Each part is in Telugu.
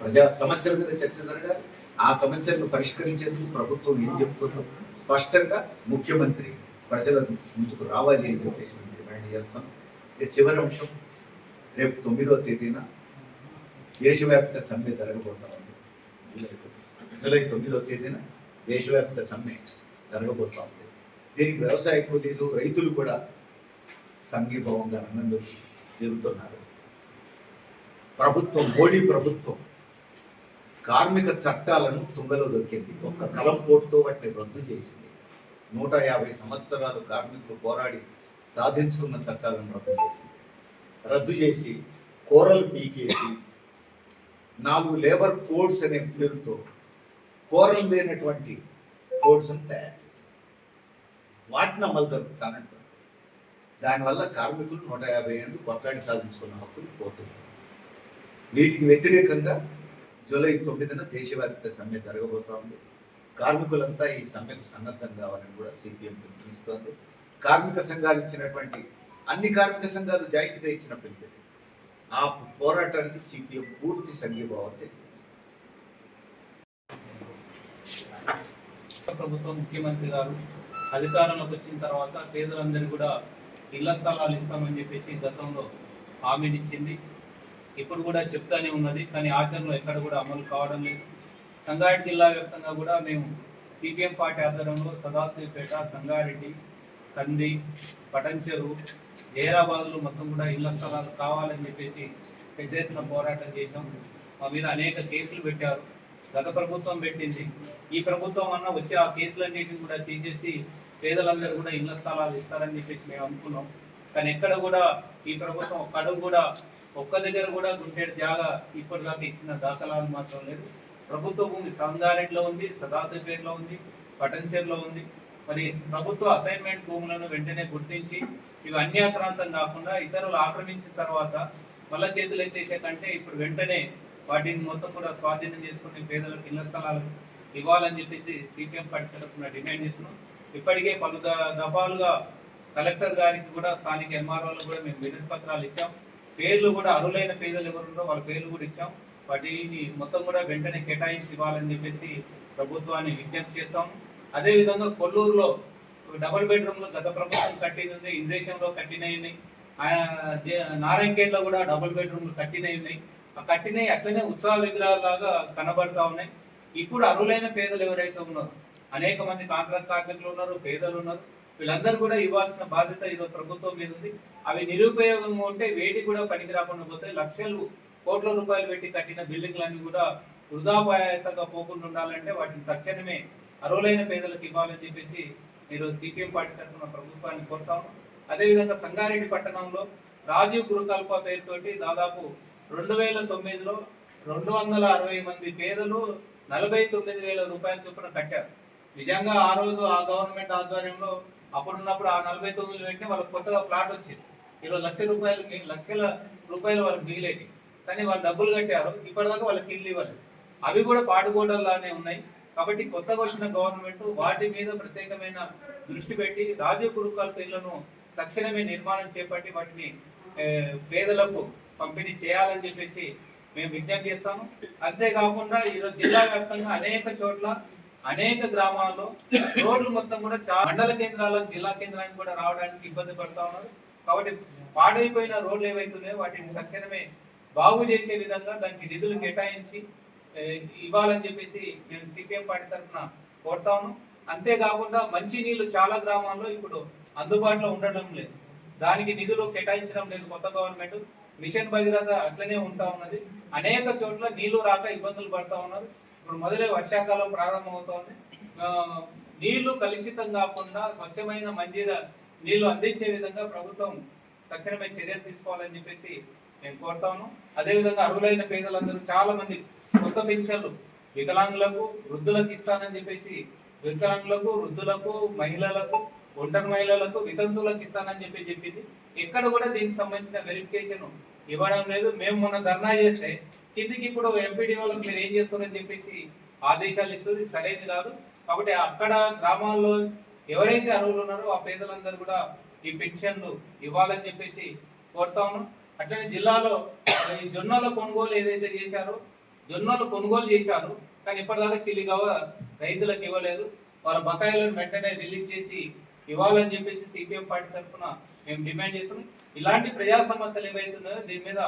ప్రజా సమస్యల మీద చర్చ జరగాలి. ఆ సమస్యలను పరిష్కరించేందుకు ప్రభుత్వం ఏం చెప్తుందో స్పష్టంగా ముఖ్యమంత్రి ప్రజల ముందుకు రావాలి అని చెప్పేసి మేము డిమాండ్ చేస్తాం. చివరి అంశం రేపు తొమ్మిదో తేదీన దేశవ్యాప్త సమ్మె జరగబోతా ఉంది జూలై తొమ్మిదవ తేదీన దేశవ్యాప్త సమ్మె జరగబోతా ఉంది దీనికి వ్యవసాయ కూలీలు రైతులు కూడా సంఘీభావంగా రంగంలో దిగుతున్నారు ప్రభుత్వం మోడీ ప్రభుత్వం కార్మిక చట్టాలను తుంగలో దొక్కింది. ఒక్క కలం పోటుతో వాటిని రద్దు చేసింది. నూట యాభై సంవత్సరాలు కార్మికులు పోరాడి సాధించుకున్న చట్టాలను రద్దు చేసింది. రద్దు చేసి కోరలు పీకేసి నాలుగు లేబర్ కోడ్స్ అనే పేరుతో కోరలు లేనటువంటి కోడ్స్ తయారు చేసింది. వాటిని అమలు జరుపుతానంటారు. దానివల్ల కార్మికులు నూట యాభై ఏళ్ళు కొట్లాడి సాధించుకున్న హక్కులు పోతున్నాయి. వీటికి వ్యతిరేకంగా జూలై తొమ్మిదిన దేశవ్యాప్త సమ్మె జరగబోతా ఉంది. కార్మికులంతా ఈ సమ్మెకు సన్నద్ధం కావాలని కూడా సిపిఎం పిలుపునిస్తోంది. కార్మిక సంఘాలు ఇచ్చినటువంటి అన్ని కార్మిక సంఘాలు జాయింట్గా ఇచ్చిన పిలుపు ఆ పోరాటానికి సిపిఎం పూర్తి సంఘీభావం తెలియజేస్తుంది. ప్రభుత్వం ముఖ్యమంత్రి గారు అధికారంలోకి వచ్చిన తర్వాత పేదలందరూ కూడా ఇళ్ళ స్థలాలు ఇస్తామని చెప్పేసి గతంలో హామీనిచ్చింది ఇప్పుడు కూడా చెప్తానే ఉన్నది కానీ ఆచరణలో ఎక్కడ కూడా అమలు కావడం లేదు. సంగారెడ్డి జిల్లా వ్యాప్తంగా కూడా మేము సిపిఎం పార్టీ ఆధ్వర్యంలో సదాశివపేట సంగారెడ్డి కంది పటంచెరు జైరాబాద్లో మొత్తం కూడా ఇళ్ళ స్థలాలు కావాలని చెప్పేసి పెద్ద ఎత్తున పోరాటం చేశాం. మా మీద అనేక కేసులు పెట్టారు. గత ప్రభుత్వం పెట్టింది. ఈ ప్రభుత్వం అన్న వచ్చి ఆ కేసులన్నింటినీ కూడా తీసేసి పేదలందరూ కూడా ఇళ్ళ స్థలాలు ఇస్తారని చెప్పేసి మేము అనుకున్నాం. కానీ ఎక్కడ కూడా ఈ ప్రభుత్వం ఒక్క అడుగు కూడా ఒక్క దగ్గర కూడా గుంటేడు జాగా ఇప్పటిదాకా ఇచ్చిన దాఖలాలు మాత్రం లేదు. ప్రభుత్వ భూమి సంగారెడ్డిలో ఉంది సదాశివపేటలో ఉంది పటన్చేర్లో ఉంది. మరి ప్రభుత్వ అసైన్మెంట్ భూములను వెంటనే గుర్తించి ఇవి అన్యాక్రాంతం కాకుండా ఇతరులు ఆక్రమించిన తర్వాత మళ్ళా చేతులు ఎత్తేసే కంటే ఇప్పుడు వెంటనే వాటిని మొత్తం కూడా స్వాధీనం చేసుకుని పేదలకు ఇళ్ళ స్థలాలకు ఇవ్వాలని చెప్పేసి సిపిఎం పార్టీ తరఫున డిమాండ్ చేస్తున్నాం. ఇప్పటికే పలు దఫాలుగా కలెక్టర్ గారికి కూడా స్థానిక ఎంఆర్ఓలకు కూడా మేము వినతి పత్రాలు ఇచ్చాం. పేర్లు కూడా అరులైన పేదలు ఎవరున్నారో వాళ్ళ పేర్లు కూడా ఇచ్చాం. వాటిని మొత్తం కూడా వెంటనే కేటాయించి ఇవ్వాలని చెప్పేసి ప్రభుత్వాన్ని విజ్ఞప్తి చేస్తాం. అదే విధంగా కొల్లూరులో డబుల్ బెడ్రూమ్లో గత ప్రభుత్వం కట్టింది ఉంది ఇంద్రేశంలో కట్టినవి ఉన్నాయి. నారాయణఖేడ్లో కూడా డబుల్ బెడ్రూమ్లు కట్టినవి ఉన్నాయి. ఆ కట్టినవి అట్లనే ఉత్సవ విగ్రహాలాగా కనబడతా ఉన్నాయి. ఇప్పుడు అరులైన పేదలు ఎవరైతే ఉన్నారో అనేక మంది కాంట్రాక్ట్ కార్మికులు ఉన్నారు పేదలు ఉన్నారు. వీళ్ళందరూ కూడా ఇవ్వాల్సిన బాధ్యత ఏదో ప్రభుత్వం మీద ఉంది. అవి నిరుపయోగం ఉంటే వేటి కూడా పనికి రాకుండా పోతే లక్షలు కోట్ల రూపాయలు పెట్టి కట్టిన బిల్డింగ్లన్నీ కూడా వృధాపాయాసంగా పోకుండా ఉండాలంటే వాటిని తక్షణమే అర్హులైన పేదలకు ఇవ్వాలని చెప్పేసి మీరు సిపిఎం పార్టీ తరఫున ప్రభుత్వాన్ని కోరుతాము. అదేవిధంగా సంగారెడ్డి పట్టణంలో రాజీవ్ గురుకల్ప పేరుతోటి దాదాపు రెండు వేల తొమ్మిదిలో రెండు వందల అరవై మంది పేదలు నలభై తొమ్మిది వేల రూపాయల చొప్పున కట్టారు. నిజంగా ఆ రోజు ఆ గవర్నమెంట్ ఆధ్వర్యంలో అప్పుడున్నప్పుడు ఆ నలభై తొమ్మిది వెంటనే వాళ్ళకి కొత్తగా ప్లాట్ వచ్చింది. ఇరవై లక్షల రూపాయలు లక్షల రూపాయలు వాళ్ళకి మిగిలేటి కానీ వాళ్ళు డబ్బులు కట్టారు ఇప్పటిదాకా వాళ్ళకి ఇల్లు ఇవ్వలేదు. అవి కూడా పాడుకోవడంలానే ఉన్నాయి. కాబట్టి కొత్తగా వచ్చిన గవర్నమెంట్ వాటి మీద ప్రత్యేకమైన దృష్టి పెట్టి రాజీవ్ గురుకాల ఇళ్ళను తక్షణమే నిర్మాణం చేపట్టి వాటిని పేదలకు పంపిణీ చేయాలని చెప్పేసి మేము విజ్ఞప్తి చేస్తాము. అంతేకాకుండా ఈరోజు జిల్లా వ్యాప్తంగా అనేక చోట్ల అనేక గ్రామాల్లో రోడ్లు మొత్తం కూడా చా- మండల కేంద్రాలకు జిల్లా కేంద్రానికి కూడా రావడానికి ఇబ్బంది పడతా ఉన్నారు. కాబట్టి పాడైపోయిన రోడ్లు ఏవైతున్నాయో వాటిని తక్షణమే బాగు చేసే విధంగా దానికి నిధులు కేటాయించి ఇవ్వాలని చెప్పేసి మేము సిపిఎం పార్టీ తరఫున కోరుతాము అంతేకాకుండా మంచినీళ్ళు చాలా గ్రామాల్లో ఇప్పుడు అందుబాటులో ఉండడం లేదు. దానికి నిధులు కేటాయించడం లేదు కొత్త గవర్నమెంట్. మిషన్ భగీరథ అట్లనే ఉంటా ఉన్నది. అనేక చోట్ల నీళ్ళు రాక ఇబ్బందులు పడతా ఉన్నారు. ఇప్పుడు మొదలై వర్షాకాలం ప్రారంభమవుతోంది. నీళ్ళు కలుషితం కాకుండా స్వచ్ఛమైన మంజీర నీళ్ళు అందించే విధంగా ప్రభుత్వం తక్షణమే చర్యలు తీసుకోవాలని చెప్పేసి నేను కోరుతాను. అదేవిధంగా అర్హులైన పేదలందరూ చాలా మంది కొత్త పెన్షన్లు వికలాంగులకు వృద్ధులకు ఇస్తానని చెప్పేసి వికలాంగులకు వృద్ధులకు మహిళలకు ఒంటరి మహిళలకు వితంతువులకు ఇస్తానని చెప్పి చెప్పింది. ఎక్కడ కూడా దీనికి సంబంధించిన వెరిఫికేషన్ ఇవ్వడం లేదు. మేము మొన్న ధర్నా చేస్తే కిందికి ఇప్పుడు ఎంపీడీ వాళ్ళకి మీరు ఏం చేస్తారని చెప్పేసి ఆదేశాలు ఇస్తుంది. సరైనది కాదు. కాబట్టి అక్కడ గ్రామాల్లో ఎవరైతే అర్హులు ఉన్నారో ఆ పేదలందరూ కూడా ఈ పెన్షన్లు ఇవ్వాలని చెప్పేసి కోరుతా ఉన్నాం. అట్లనే జిల్లాలో ఈ జొన్నల కొనుగోలు ఏదైతే చేశారో జొన్నలు కొనుగోలు చేశారు కానీ ఇప్పటిదాకా చిల్లిగా రైతులకు ఇవ్వలేదు. వాళ్ళ బకాయిలను వెంటనే రిలీజ్ చేసి ఇవ్వాలని చెప్పేసి సిపిఎం పార్టీ తరఫున మేము డిమాండ్ చేస్తున్నాం. ఇలాంటి ప్రజా సమస్యలు ఏవైతున్నాయో దీని మీద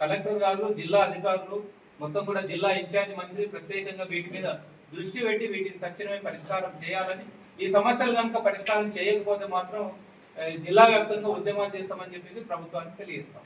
కలెక్టర్ గారు జిల్లా అధికారులు మొత్తం కూడా జిల్లా ఇన్ఛార్జ్ మంత్రి ప్రత్యేకంగా వీటి మీద దృష్టి పెట్టి వీటిని తక్షణమే పరిష్కారం చేయాలని ఈ సమస్యలు కనుక పరిష్కారం చేయకపోతే మాత్రం జిల్లా వ్యాప్తంగా ఉద్యమాలు చేస్తామని చెప్పేసి ప్రభుత్వానికి తెలియజేస్తాం.